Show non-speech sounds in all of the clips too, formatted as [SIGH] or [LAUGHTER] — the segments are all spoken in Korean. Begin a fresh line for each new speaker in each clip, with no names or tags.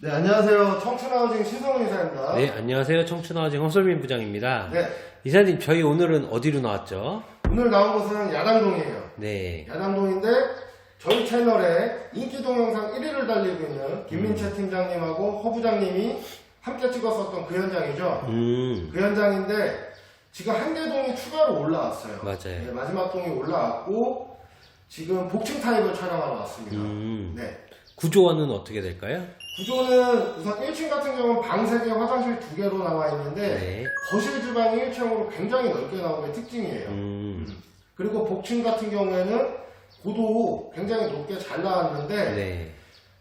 네, 안녕하세요. 청춘하우징 신성훈 이사입니다.
네, 안녕하세요. 청춘하우징 허설민 부장입니다.
네,
이사님, 저희 오늘은 어디로 나왔죠?
오늘 나온 곳은 야당동이에요.
네.
야당동인데 저희 채널에 인기 동영상 1위를 달리고 있는 김민채 팀장님하고 허 부장님이 함께 찍었었던 그 현장이죠.
음,
그 현장인데 지금 한 개 동이 추가로 올라왔어요.
맞아요.
네, 마지막 동이 올라왔고 지금 복층 타입을 촬영하러 왔습니다.
음.
네.
구조화는 어떻게 될까요?
구조는 우선 1층 같은 경우는 방 3개, 화장실 2개로 나와 있는데
네.
거실 주방이 1층으로 굉장히 넓게 나오는 게 특징이에요.
음,
그리고 복층 같은 경우에는 고도 굉장히 높게 잘 나왔는데
네.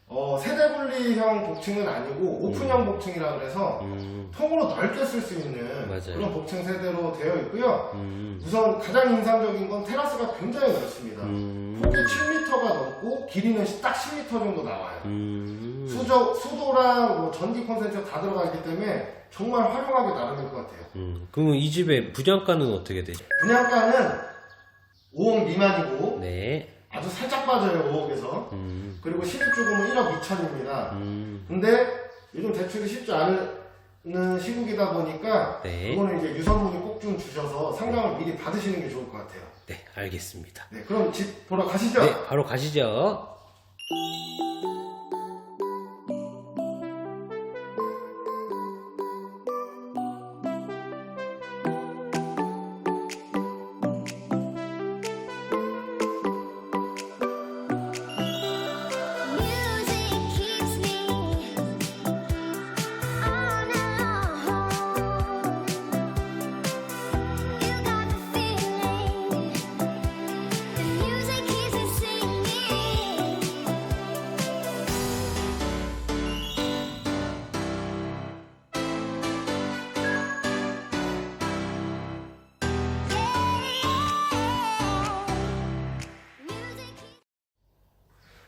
어, 세대 분리형 복층은 아니고 오픈형 복층이라 그래서
음,
통으로 넓게 쓸 수 있는
맞아요.
그런 복층 세대로 되어 있고요.
음,
우선 가장 인상적인 건 테라스가 굉장히 넓습니다.
음,
폭이 7m가 넘고 길이는 딱 10m 정도 나와요.
음.
수저, 수도랑 뭐 전기 콘센트 다 들어가 있기 때문에 정말 활용하기 나름일 것 같아요.
음, 그러면 이 집의 분양가는 어떻게 되죠?
분양가는 5억 미만이고
네.
아주 살짝 빠져요 5억에서
음,
그리고 실입주금은 1억 2천입니다
음,
근데 요즘 대출이 쉽지 않은 시국이다 보니까
네.
그거는 이제 유선문이 꼭 좀 주셔서 상담을 미리 받으시는 게 좋을 것 같아요
네, 알겠습니다.
네 그럼 집 보러 가시죠
네, 바로 가시죠.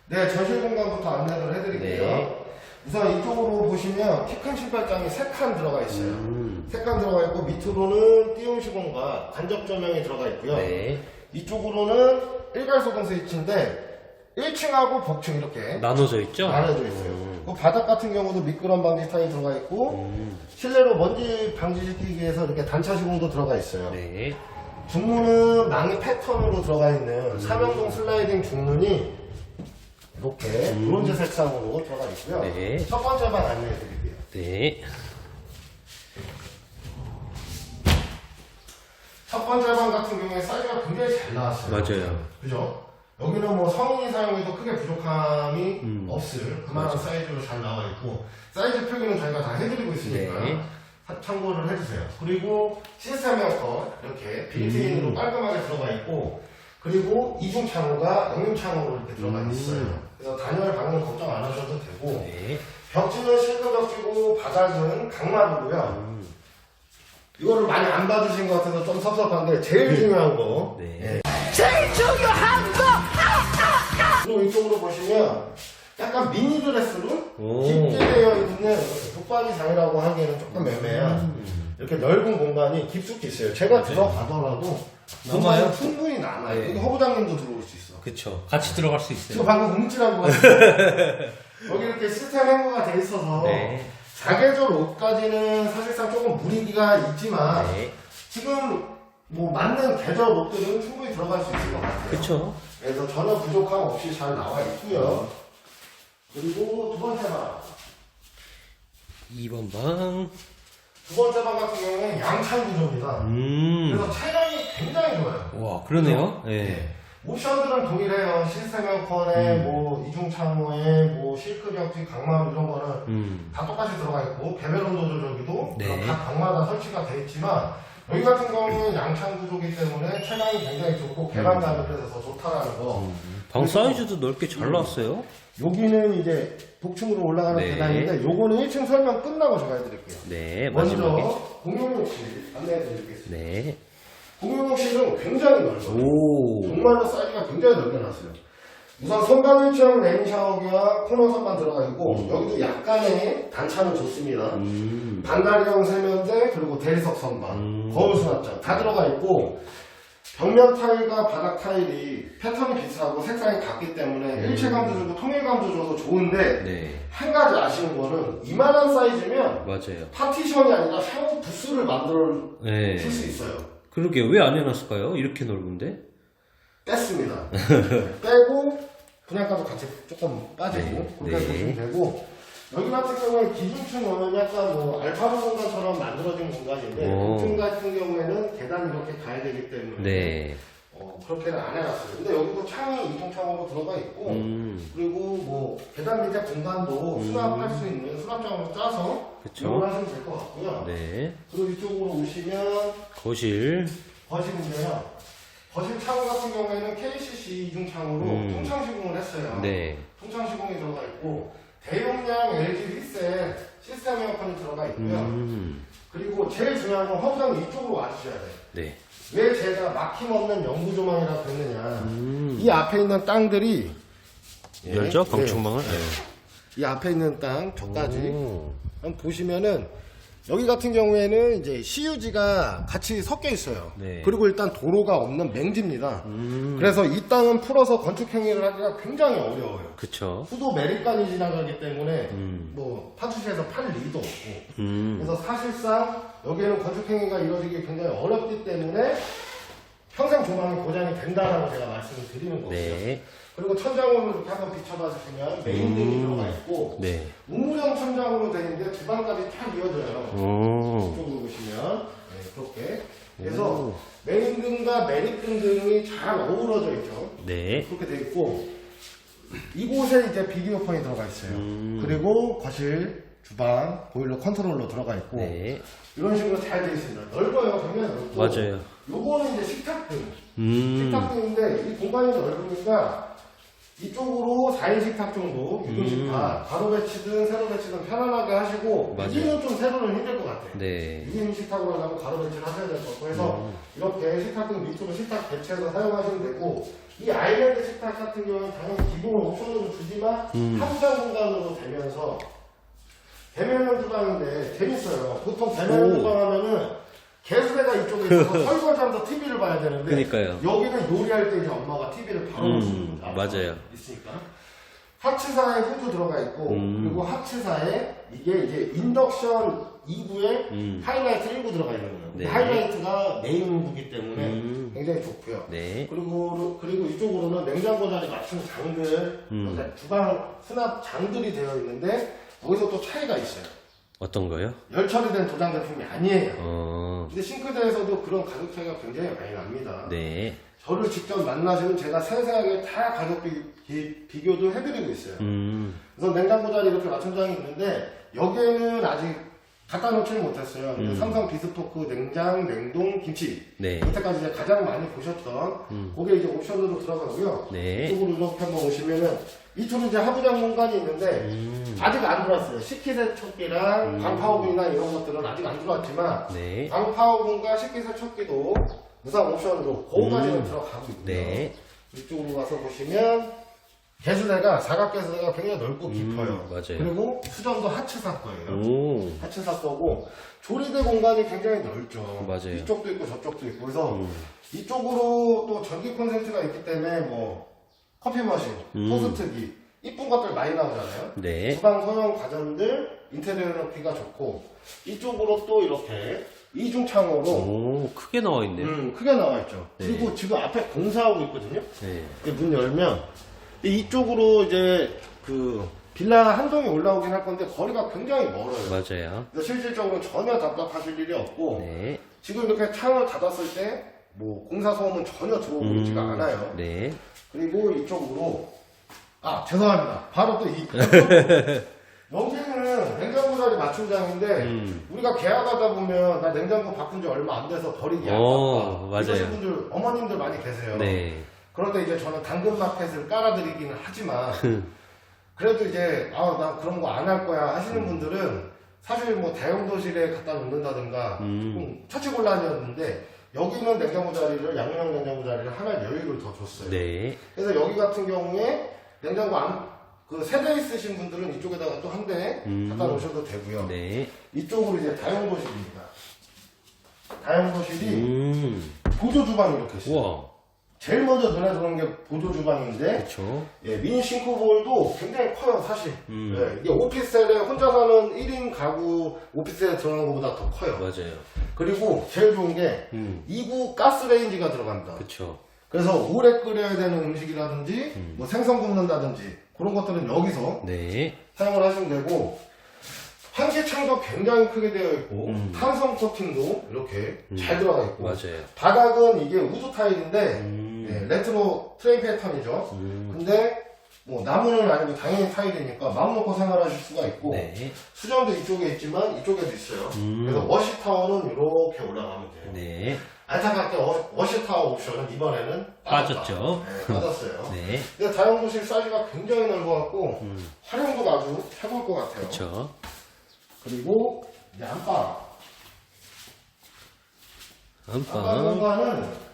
네 전실 공간부터 안내를 해드릴게요
네.
우선 이쪽으로 보시면 키큰 신발장이 3칸 들어가 있어요
음,
3칸 들어가 있고 밑으로는 띄움 시공과 간접 조명이 들어가 있고요
네.
이쪽으로는 일괄소동 스위치인데 1층하고 복층 이렇게
나눠져 있죠?
나눠져 있어요.
음,
그 바닥 같은 경우도 미끄럼 방지 타일 들어가 있고
음,
실내로 먼지 방지시키기 위해서 이렇게 단차 시공도 들어가 있어요.
네.
중문은 망이 패턴으로 들어가 있는 삼연동 슬라이딩 중문이 이렇게 브론즈 색상으로 들어가 있고요.
네.
첫 번째 방 안내해 드릴게요.
네.
첫 번째 방 같은 경우에 사이즈가 굉장히 잘 나왔어요.
맞아요.
그죠? 여기는 뭐 성인이 사용해도 크게 부족함이
음.
없을 그만한 사이즈로 잘 나와 있고 사이즈 표기는 저희가 다 해드리고 있으니까
네.
사- 참고를 해주세요. 그리고 시스템 에어컨 이렇게 빌트인으로
음.
깔끔하게 들어가 있고 그리고 이중 창호가 영림 창호로 이렇게 들어가
음.
있어요. 그래서 단열 방문 걱정 안 하셔도 되고
네.
벽지는 실크 벽지고 바닥은 강마루고요.
음,
이거를 많이 안 봐주신 것 같아서 좀 섭섭한데 제일 중요한 거
네.
제일 중요한 거! 그리고 이쪽으로 보시면 약간 미니 드레스룸?
오.
깊게 되어 있는 북박이 장이라고 하기에는 조금 애매해요.
음.
이렇게 넓은 공간이 깊숙이 있어요. 제가 들어가더라도
남아요?
충분히 남아요.
네.
여기 허부장님도 들어올 수 있어.
그쵸. 같이 들어갈 수 있어요.
지금 방금 움찔한 거 여기 이렇게 시스템 행거가 돼 있어서
네.
사계절 옷까지는 사실상 조금 무리기가 있지만
네.
지금 뭐 맞는 계절 옷들은 충분히 들어갈 수 있을 것 같아요.
그쵸.
그래서 전혀 부족함 없이 잘 나와 있고요. 그리고 두 번째 방.
2번 방.
두 번째 방 같은 경우는 양창 구조입니다.
음.
그래서 차량이 굉장히 좋아요.
와, 그러네요. 예.
옵션들은 동일해요. 시스템 에어컨에
음.
뭐 이중 창호에 뭐 실크 벽지 강마루 이런 거는
음.
다 똑같이 들어가 있고 배열 온도 조절기도
네.
그런 각 방마다 설치가 돼 있지만 여기 같은 경우는 양창 구조기 때문에 차량이 굉장히 좋고 개방감이 그래서 더 좋다라는 거.
음. 방 사이즈도 넓게 잘 나왔어요.
여기는 이제 복층으로 올라가는
네.
계단인데 요거는 1층 설명 끝나고 제가 해드릴게요.
네,
먼저
마지막에.
공용욕실 안내해드리겠습니다.
네.
공용욕실은 굉장히 넓어요.
오.
정말로 사이즈가 굉장히 넓게 났어요. 우선 선반 1층 레인 샤워기와 코너 선반 들어가 있고 여기도 약간의 단차는 좋습니다.
음.
반다리형 세면대 그리고 대리석 선반
음.
거울 수납장 다 들어가 있고 벽면 타일과 바닥 타일이 패턴이 비슷하고 색상이 같기 때문에 일체감도 주고 통일감도 줘서 좋은데
네.
한 가지 아쉬운 거는 이만한 사이즈면
맞아요.
파티션이 아니라 샤워 부스를 만들어
네.
쓸수 있어요.
그러게 왜 안 해놨을까요? 이렇게 넓은데?
뺐습니다. [LAUGHS] 빼고 분양가도 같이 조금 빠지고
네.
그렇게
네.
보시면 되고 여기 같은 경우는 기준층은 약간 뭐 알파로 공간처럼 만들어진 공간인데
오.
층 같은 경우에는 계단 이렇게 가야 되기 때문에
네.
어, 그렇게는 안 해놨어요. 근데 여기도 창이 이동창으로 들어가 있고
음.
그리고 뭐 계단 밑에 공간도 수납할 수 있는 수납장으로 짜서
그쵸.
이용을 하시면 될 것 같고요.
네.
그리고 이쪽으로 오시면
거실.
거실인데요. 거실 창 같은 경우에는 KCC 이중창으로
음.
통창 시공을 했어요.
네.
통창 시공이 들어가 있고 대용량 LG 휘셋 시스템 에어컨이 들어가 있고요.
음.
그리고 제일 중요한 건 허브장 이쪽으로 와주셔야 돼요.
네.
왜 제가 막힘없는 영구 조망이라고 했느냐.
음.
이 앞에 있는 땅들이 예,
열죠?
네.
방충망을?
이 앞에 있는 땅 저까지
오.
한번 보시면은 여기 같은 경우에는 이제 CUG가 같이 섞여 있어요.
네.
그리고 일단 도로가 없는 맹지입니다.
음.
그래서 이 땅은 풀어서 건축 행위를 하기가 굉장히 어려워요.
그쵸.
수도 메리칸이 지나가기 때문에
음.
뭐 파주시에서 팔 리도 없고
음.
그래서 사실상 여기에는 건축 행위가 이루어지기 굉장히 어렵기 때문에 평생 조망이 보장이 된다라고 제가 말씀을 드리는 거고요.
네.
그리고 천장으로 한번 비춰봐 주시면 메인등이
음.
들어가 있고
네.
우물형 천장으로 되어 있는데 주방까지 쫙 이어져요.
오.
이쪽으로 보시면 네, 그렇게 그래서 메인등과 메리등 등이 잘 어우러져 있죠.
네.
그렇게 돼 있고 이곳에 이제 비디오폰이 들어가 있어요.
음.
그리고 거실, 주방, 보일러 컨트롤러 들어가 있고
네.
이런 식으로 잘 되어 있습니다. 넓어요, 굉장히 넓고.
맞아요.
요거는 이제 식탁등.
음.
식탁등인데 이 공간이 넓으니까 이쪽으로 4인 식탁 정도, 6인 식탁, 바로 배치든 세로 배치든 편안하게 하시고
음. 맞아요.
여기는 좀 세로는 힘들 것 같아요.
네.
6인 식탁으로 하려면 가로 배치를 하셔야 될 것 같고 해서
음.
이렇게 식탁등 밑으로 식탁 배치해서 사용하시면 되고 이 아일랜드 식탁 같은 경우는 당연히 기본 옵션으로 주지만
음.
한장 공간으로 되면서 대면형 주방인데 재밌어요. 보통 대면형
오.
주방 하면은 개수대가 이쪽에 있어서 설거지하면서 TV를 봐야 되는데
그러니까요.
여기는 요리할 때 이제 엄마가 TV를 바로 볼수 있는
음,
앞에
맞아요.
있으니까 하츠사에 후드 들어가 있고
음.
그리고 하츠사에 이게 이제 인덕션 2부에
음.
하이라이트 1부 들어가 있는 거예요. 근데
네.
하이라이트가 메인부기 때문에
음.
굉장히 좋고요.
네.
그리고 그리고 이쪽으로는 냉장고 자리 맞춘 장들,
음.
주방 수납 장들이 되어 있는데 여기서 또 차이가 있어요.
어떤 거요?
열 처리된 도장 제품이 아니에요.
어.
근데 싱크대에서도 그런 가격 차이가 굉장히 많이 납니다.
네.
저를 직접 만나시면 제가 세세하게 다 가격 비, 교도 해드리고 있어요.
음.
그래서 냉장고 자리 이렇게 맞춤장이 있는데 여기에는 아직 갖다 놓지는 못했어요. 근데
음.
삼성 비스토크 냉장, 냉동, 김치
네.
여태까지 이제 가장 많이 보셨던
음.
그게 이제 옵션으로 들어가고요.
네.
이쪽으로 이렇게 한번 오시면은 이쪽은 이제 하부장 공간이 있는데
음.
아직 안 들어왔어요. 식기세척기랑
음.
방파오븐이나 이런 것들은 아직 안 들어왔지만
네.
방파오븐과 식기세척기도 무상 옵션으로 거기까지는
음.
들어가고 있고요.
네.
이쪽으로 가서 보시면 개수대가 사각 개수대가 굉장히 넓고
음,
깊어요.
맞아요.
그리고 수전도 하츠사 거예요.
오.
하츠사 거고 조리대 공간이 굉장히 넓죠.
맞아요.
이쪽도 있고 저쪽도 있고 그래서
음.
이쪽으로 또 전기 콘센트가 있기 때문에 뭐 커피 머신,
음.
토스트기 이쁜 것들 많이 나오잖아요.
네.
주방 소형 가전들 인테리어 놓기가 좋고 이쪽으로 또 이렇게 이중창으로
오, 크게 나와 있네요.
음, 크게 나와 있죠.
네.
그리고 지금 앞에 공사하고 있거든요.
네.
문 열면 이쪽으로 이제 그 빌라 한 동이 올라오긴 할 건데 거리가 굉장히 멀어요.
맞아요.
실질적으로 전혀 답답하실 일이 없고
네.
지금 이렇게 창을 닫았을 때 뭐 공사 소음은 전혀 들어오고 있지가 않아요.
네.
그리고 이쪽으로 아 죄송합니다. 바로 또이 [LAUGHS] 여기는 냉장고 자리 맞춤장인데
음.
우리가 계약하다 보면 나 냉장고 바꾼 지 얼마 안 돼서 버리기
어,
아깝다.
맞아요.
이러신 분들 어머님들 많이 계세요.
네.
그런데 이제 저는 당근 마켓을 깔아드리기는 하지만 [LAUGHS] 그래도 이제 아나 그런 거 안 할 거야 하시는 분들은 사실 뭐 대형 도실에 갖다 놓는다든가
음.
좀 처치 곤란이었는데 여기는 냉장고 자리를 양념 냉장고 자리를 하나 여유를 더 줬어요.
네.
그래서 여기 같은 경우에 냉장고 안, 그 세대 있으신 분들은 이쪽에다가 또 한 대
음.
갖다 놓으셔도 되고요.
네.
이쪽으로 이제 다용도실입니다. 다용도실이
음.
보조 주방이 이렇게 있어요.
우와.
제일 먼저 눈에 들어오는 게 보조 주방인데
그쵸.
예, 미니 싱크볼도 굉장히 커요, 사실.
음.
예, 이게 오피스텔에 혼자 사는 1인 가구 오피스텔에 들어가는 것보다 더 커요.
맞아요.
그리고 제일 좋은 게
음.
2구 가스레인지가 들어간다.
그쵸.
그래서 오래 끓여야 되는 음식이라든지 뭐 생선 굽는다든지 그런 것들은 여기서
네.
사용을 하시면 되고 환기창도 굉장히 크게 되어 있고
음.
탄성 코팅도 이렇게 잘 들어가 있고
맞아요.
바닥은 이게 우드 타일인데
음.
네, 레트로 트레이 패턴이죠.
음.
근데 뭐 나무는 아니고 당연히 타일이니까 마음 놓고 생활하실 수가 있고
네.
수전도 이쪽에 있지만 이쪽에도 있어요.
음.
그래서 워시 타워는 이렇게 올라가면 돼요.
네.
안타깝게 워- 워시 타워 옵션은 이번에는 빠졌다.
빠졌죠.
네, 빠졌어요. [LAUGHS]
네.
근데 다용도실 사이즈가 굉장히 넓어갖고
음.
활용도가 아주 최고일 것 같아요.
그쵸.
그리고 이제 안방. 안방
안방.
공간은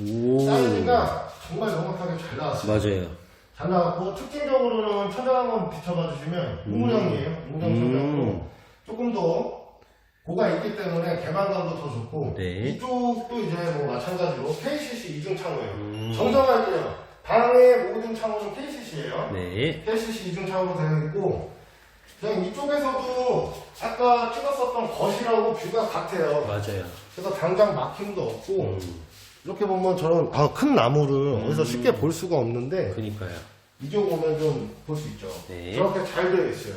오.
사이즈가 정말 정확하게 잘 나왔어요.
맞아요.
잘 나왔고 특징적으로는 천장 한번 비춰봐 주시면 우물형이에요. 우물형 천장으로
음.
조금 더 고가 있기 때문에 개방감도 더 좋고
네.
이쪽도 이제 뭐 마찬가지로 KCC 이중 창호예요.
음.
정정할게요. 방의 모든 창호는 KCC예요.
네.
KCC 이중 창호로 되어 있고 그냥 이쪽에서도 아까 찍었었던 거실하고 뷰가 같아요.
맞아요.
그래서 당장 막힘도 없고
음.
이렇게 보면 저런 아, 큰 나무를 어디서 쉽게 볼 수가 없는데
그니까요.
이쪽 오면 좀 볼 수 있죠.
네.
저렇게 잘 되어 있어요.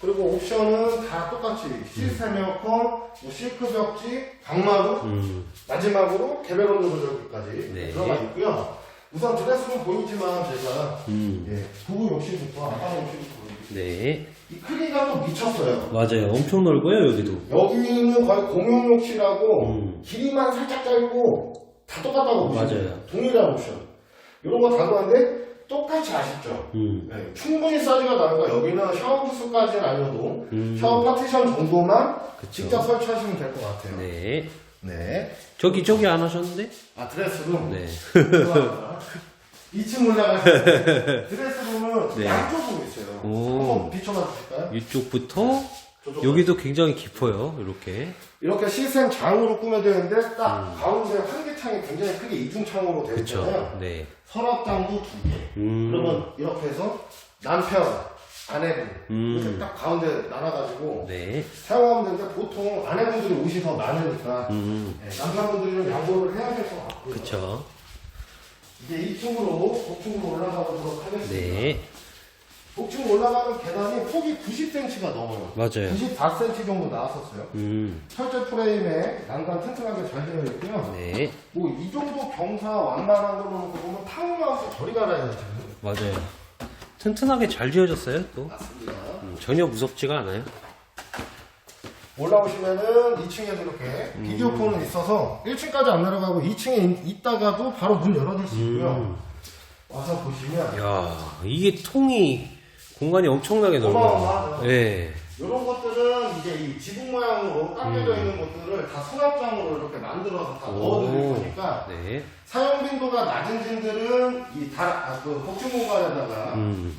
그리고 옵션은 다 똑같이 시스템 에어컨, 뭐 실크 벽지, 강마루,
음.
마지막으로 개별 온도 조절기까지
네.
들어가 있고요. 우선 드레스룸 보이지만 제가
음.
예, 부부 욕실부터 아빠 욕실부터 보여드릴게요.
네.
이 크기가 또 미쳤어요.
맞아요. 엄청 넓어요, 여기도.
여기는 거의 공용 욕실하고
음.
길이만 살짝 짧고 다 똑같다고 보시면.
맞아요.
동일한 옵션. 이런 거다 좋아하는데 똑같이 아쉽죠.
음.
네, 충분히 사이즈가 나니까 여기는 샤워 부스까지는 아니어도
음.
샤워 파티션 정도만
그쵸.
직접 설치하시면 될 것 같아요.
네.
네.
저기, 저기 안 하셨는데?
아 드레스룸.
네.
들어갑니다. 2층 올라가시면 드레스룸은
네.
양쪽으로 있어요.
오.
한번 비춰봐 주실까요?
이쪽부터 여기도 굉장히 깊어요. 이렇게.
이렇게 시스템 장으로 꾸며져 있는데 딱 가운데 환기창이 굉장히 크게 이중창으로 되어
음.
있잖아요.
네.
서랍장도 두 개.
음.
그러면 이렇게 해서 남편, 아내분
음.
이렇게 딱 가운데 나눠가지고
네.
사용하면 되는데 보통 아내분들이 옷이 더 많으니까
음.
네, 남편분들이 좀 양보를 해야 될 것 같고요.
그쵸.
이제 2층으로 복층으로 올라가 보도록 하겠습니다.
네.
복층 올라가는 계단이 폭이 90cm가 넘어요.
맞아요.
94cm 정도 나왔었어요.
음.
철제 프레임에 난간 튼튼하게 잘 되어 있고요.
네.
뭐 이 정도 경사 완만한 걸로 놓고 보면 타운하우스 저리 가라야 되죠.
맞아요. 튼튼하게 잘 지어졌어요, 또.
맞습니다.
음, 전혀 무섭지가 않아요.
올라오시면은 2층에도 이렇게 비디오폰은 있어서 1층까지 안 내려가고 2층에 있다가도 바로 문 열어줄 수 있고요.
음.
와서 보시면
야 이게 통이 공간이 엄청나게. 넓어요. 네.
이런 것들은 이제 이 지붕 모양으로 깎여져 있는 것들을 다 수납장으로 이렇게 만들어서 다 넣어드릴 거니까
네.
사용 빈도가 낮은 짐들은 이다그 복층 공간에다가
음.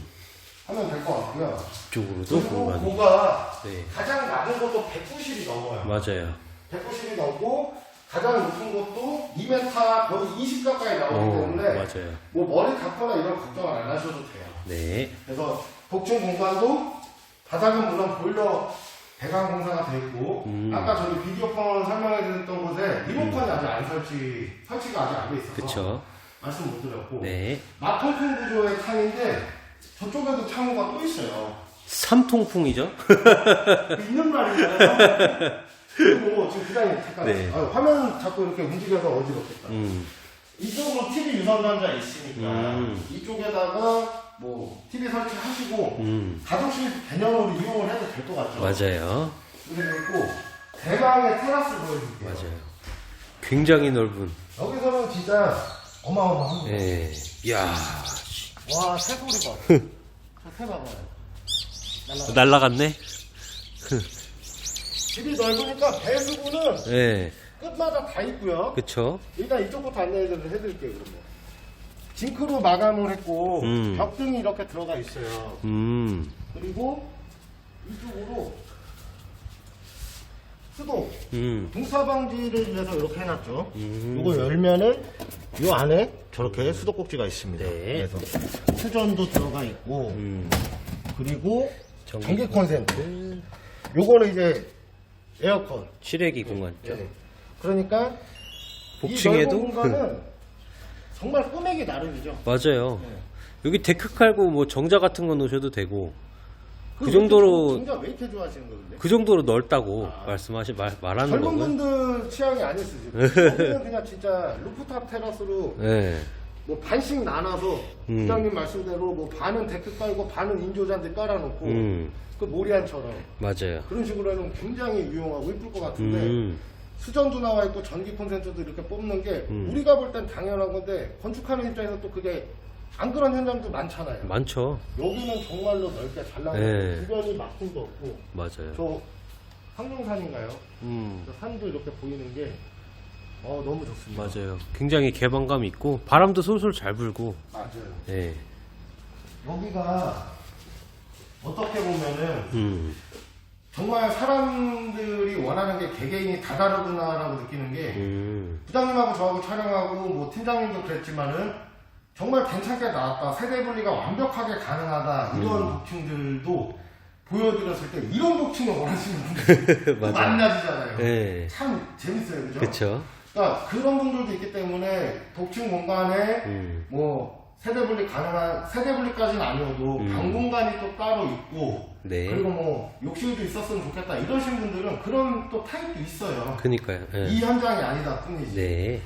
하면 될 것 같고요.
이쪽으로도
그리고
공간이.
고가
네.
가장 낮은 것도 190이 넘어요.
맞아요.
190이 넘고 가장 높은 것도 2m 거의 20 가까이 나오기
어,
때문에
맞아요.
뭐 머리 닿거나 이런 걱정을 안 하셔도 돼요.
네.
그래서 복층 공간도 바닥은 물론 보일러 배관 공사가 돼 있고
음.
아까 저기 비디오폰 설명해 드렸던 곳에 리모컨이 아직 안 설치 설치가 아직 안 돼 있어서
그쵸.
말씀 못 드렸고
네.
마통풍 구조의 칸인데 저쪽에도 창호가 또 있어요.
삼통풍이죠? [LAUGHS]
있는 말이잖아요. 그리고 지금 부장님 잠깐
네.
아, 화면 자꾸 이렇게 움직여서 어지럽겠다.
음.
이쪽으로 TV 유선단자 있으니까
음.
이쪽에다가 뭐 TV 설치하시고
음.
가족실 개념으로 이용을 해도 될 것 같죠.
맞아요.
있고 대방의 테라스 보여줄게요.
맞아요. 굉장히 넓은.
여기서는 진짜 어마어마합니다.
네.
야와 새소리 봐. 저새 봐봐요. 날라가.
날라갔네?
집이 넓으니까 배수구는
네.
끝마다 다 있고요.
그쵸.
일단 이쪽부터 안내를 해드릴게요, 그러면. 징크로 마감을 했고,
음.
벽등이 이렇게 들어가 있어요.
음.
그리고 이쪽으로 수도
음.
동사 방지를 위해서 이렇게 해놨죠.
음.
이거 열면은 이 안에 저렇게 수도꼭지가 있습니다.
네.
그래서 수전도 들어가 있고
음.
그리고
전기
전기 콘센트. 요거는 이제 에어컨.
실외기 공간이죠.
네. 그러니까
복층에도
이 넓은 공간은 정말 꾸미기 나름이죠.
맞아요.
네.
여기 데크 깔고 뭐 정자 같은 거 놓으셔도 되고
그왜
정도로-
진짜 왜 이렇게 좋아하시는 건데?
그 정도로 넓다고 말씀하시 말, 말하는
젊은
거는
분들 취향이 아니시죠. 여기는 [LAUGHS] 그냥 진짜 루프탑 테라스로
네.
뭐 반씩 나눠서
음.
부장님 말씀대로 뭐 반은 데크 깔고 반은 인조잔디 깔아놓고
음.
그 모리안처럼
맞아요.
그런 식으로 하면 굉장히 유용하고 이쁠 것 같은데
음.
수전도 나와 있고 전기 콘센트도 이렇게 뽑는 게
음.
우리가 볼 땐 당연한 건데 건축하는 입장에서 또 그게 안 그런 현장도 많잖아요.
많죠.
여기는 정말로 넓게 잘 나와
네.
있고 주변이 막힘도 없고
맞아요.
저 상룡산인가요?
음.
저 산도 이렇게 보이는 게 어, 너무 좋습니다.
맞아요. 굉장히 개방감 있고 바람도 솔솔 잘 불고.
맞아요.
네.
여기가 어떻게 보면은
음.
정말 사람들이 원하는 게 개개인이 다 다르구나라고 느끼는 게
음.
부장님하고 저하고 촬영하고 뭐 팀장님도 그랬지만은 정말 괜찮게 나왔다 세대 분리가 완벽하게 가능하다 이런
음.
복층들도 보여드렸을 때 이런 복층을 원하시는 분들. [LAUGHS] 만나시잖아요.
네.
참 재밌어요, 그죠?
그쵸.
그러니까 그런 분들도 있기 때문에 복층 공간에
음.
뭐 세대 분리 가능한 세대 분리까지는 아니어도
음.
방 공간이 또 따로 있고
네.
그리고 뭐 욕실도 있었으면 좋겠다 이러신 분들은 그런 또 타입도 있어요.
그니까요. 네.
이 현장이 아니다 뿐이지.
네.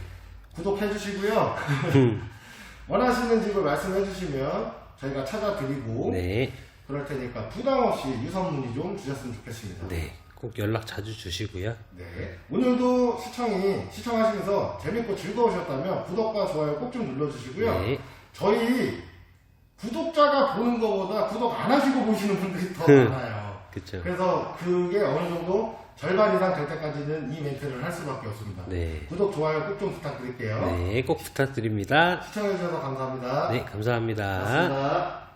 구독해 주시고요. [LAUGHS] 원하시는 집을 말씀해 주시면 저희가 찾아드리고
네.
그럴 테니까 부담 없이 유선 문의 좀 주셨으면 좋겠습니다.
네. 꼭 연락 자주 주시고요.
네. 오늘도 시청이 시청하시면서 재밌고 즐거우셨다면 구독과 좋아요 꼭 좀 눌러주시고요.
네.
저희 구독자가 보는 것보다 구독 안 하시고 보시는 분들이 더
음.
많아요.
그쵸.
그래서 그게 어느 정도 절반 이상 될 때까지는 이 멘트를 할 수밖에 없습니다.
네.
구독, 좋아요 꼭 좀 부탁드릴게요.
네. 꼭 부탁드립니다.
시청해주셔서 감사합니다.
네. 감사합니다.
고맙습니다.